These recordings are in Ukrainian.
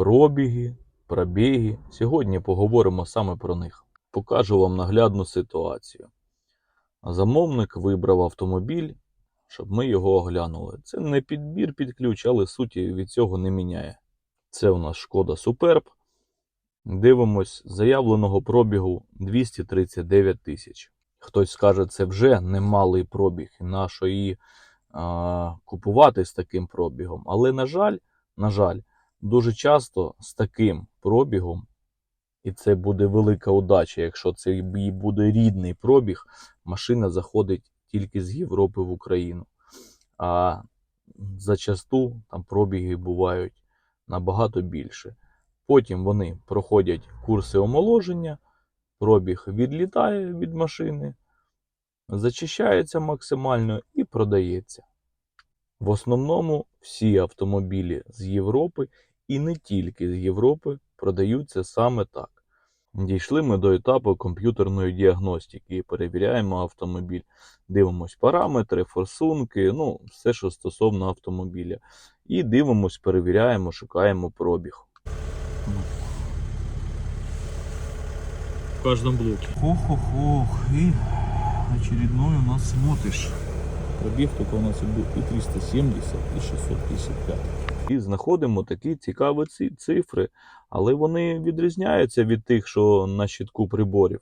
Пробіги, пробіги. Сьогодні поговоримо саме про них. Покажу вам наглядну ситуацію. Замовник вибрав автомобіль, щоб ми його оглянули. Це не підбір під ключ, але суті від цього не міняє. Це у нас шкода Superb. Дивимось, заявленого пробігу 239 тисяч. Хтось скаже, це вже немалий пробіг, і на що її а, купувати з таким пробігом. Але, на жаль, на жаль, дуже часто з таким пробігом, і це буде велика удача, якщо це її буде рідний пробіг, машина заходить тільки з Європи в Україну. А зачасту там пробіги бувають набагато більше. Потім вони проходять курси омоложення, пробіг відлітає від машини, зачищається максимально і продається. В основному всі автомобілі з Європи і не тільки з Європи продаються саме так. Дійшли ми до етапу комп'ютерної діагностики. Перевіряємо автомобіль, дивимось параметри, форсунки, ну, все, що стосовно автомобіля. І дивимось, перевіряємо, шукаємо пробіг. в каждом блоке. Ох-ох-ох, и очередной у нас смотришь. Пробег только у нас был и 370, и 655. І знаходимо такі цікаві ці- цифри, але вони відрізняються від тих, що на щитку приборів.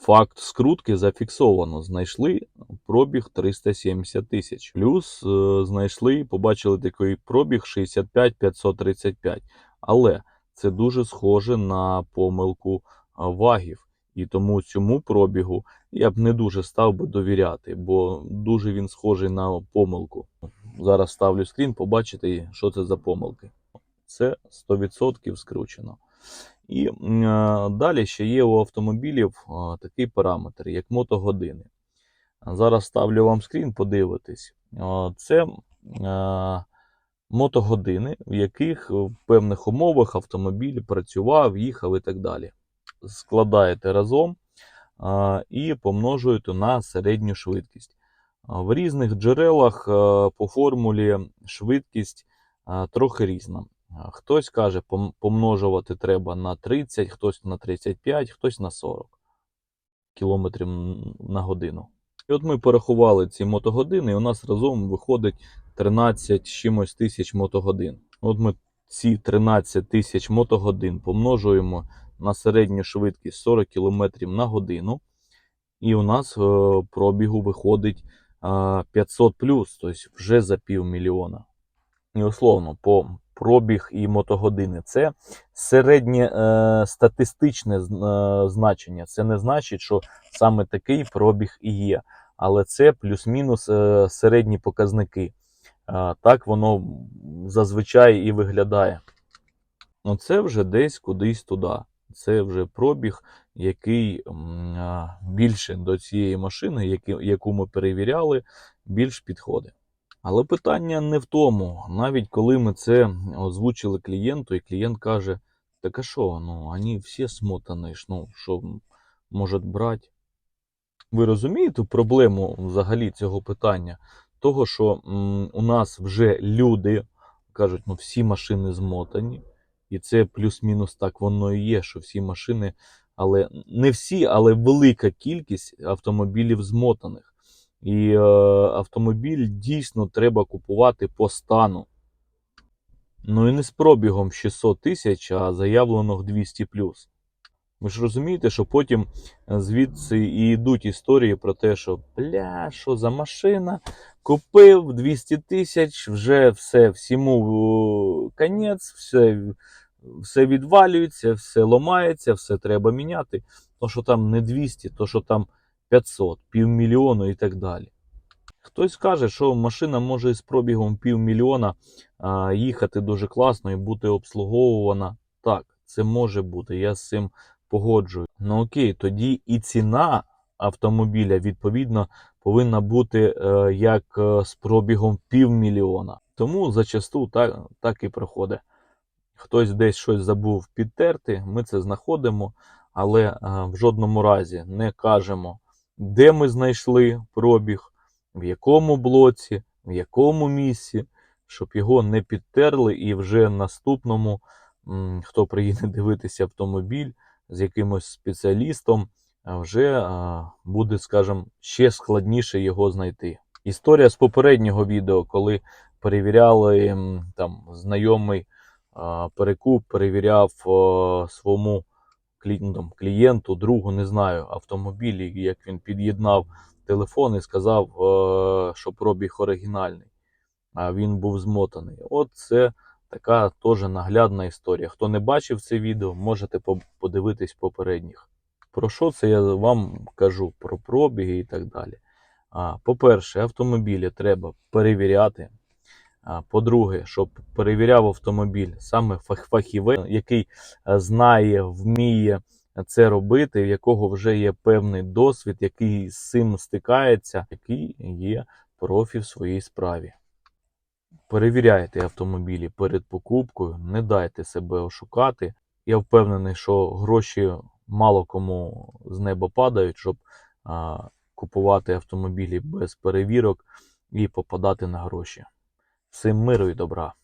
Факт скрутки зафіксовано. Знайшли пробіг 370 тисяч. Плюс е, знайшли, побачили такий пробіг 65 535. Але це дуже схоже на помилку вагів. І тому цьому пробігу я б не дуже став би довіряти, бо дуже він схожий на помилку. Зараз ставлю скрін, побачите, що це за помилки. Це 100% скручено. І е, далі ще є у автомобілів е, такий параметр, як мотогодини. Зараз ставлю вам скрін, подивитись. Е, Це мотогодини, в яких в певних умовах автомобіль працював, їхав і так далі. Складаєте разом і помножуєте на середню швидкість. В різних джерелах е, по формулі швидкість е, трохи різна. Хтось каже, помножувати треба на 30, хтось на 35, хтось на 40 км на годину. І от ми порахували ці мотогодини, і у нас разом виходить 13 чимось тисяч мотогодин. От ми ці 13 тисяч мотогодин помножуємо на середню швидкість 40 км на годину, і у нас е, пробігу виходить 500 плюс, тобто вже за півмільйона. І условно, по пробіг і мотогодини це середнє е, статистичне е, значення. Це не значить, що саме такий пробіг і є. Але це плюс-мінус е, середні показники. Е, так воно зазвичай і виглядає. Ну, це вже десь кудись туди. Це вже пробіг, який більше до цієї машини, яку ми перевіряли, більш підходить. Але питання не в тому. Навіть коли ми це озвучили клієнту, і клієнт каже: так а що, ну, вони всі смотані, ну, що м, може брати? Ви розумієте проблему взагалі цього питання? Того, що м, у нас вже люди кажуть, ну всі машини змотані, і це плюс-мінус так воно і є, що всі машини, але не всі, але велика кількість автомобілів змотаних. І е, автомобіль дійсно треба купувати по стану. Ну і не з пробігом 600 тисяч, а заявлено 200 плюс. Ви ж розумієте, що потім е, звідси і йдуть історії про те, що бля, що за машина, купив 200 тисяч, вже все, всьому конець, все, все відвалюється, все ламається, все треба міняти. То, що там не 200, то, що там 500, півмільйону і так далі. Хтось каже, що машина може з пробігом півмільйона а, їхати дуже класно і бути обслуговувана. Так, це може бути, я з цим погоджую. Ну окей, тоді і ціна автомобіля відповідно повинна бути е, як е, з пробігом півмільйона. Тому зачасту так, так і проходить. Хтось десь щось забув підтерти, ми це знаходимо, але е, в жодному разі не кажемо, де ми знайшли пробіг, в якому блоці, в якому місці, щоб його не підтерли і вже наступному хто приїде дивитися автомобіль з якимось спеціалістом, вже а, буде, скажімо, ще складніше його знайти. Історія з попереднього відео, коли перевіряли там знайомий перекуп, перевіряв своєму клієнту, другу, не знаю, автомобілі, як він під'єднав телефон і сказав, що пробіг оригінальний, а він був змотаний. От це така теж наглядна історія. Хто не бачив це відео, можете подивитись попередніх. Про що це я вам кажу? Про пробіги і так далі. По-перше, автомобілі треба перевіряти. По-друге, щоб перевіряв автомобіль саме фахівець, який е, знає, вміє це робити, в якого вже є певний досвід, який з цим стикається, який є профі в своїй справі. Перевіряйте автомобілі перед покупкою, не дайте себе ошукати. Я впевнений, що гроші мало кому з неба падають, щоб а, купувати автомобілі без перевірок і попадати на гроші. Всім миру і добра!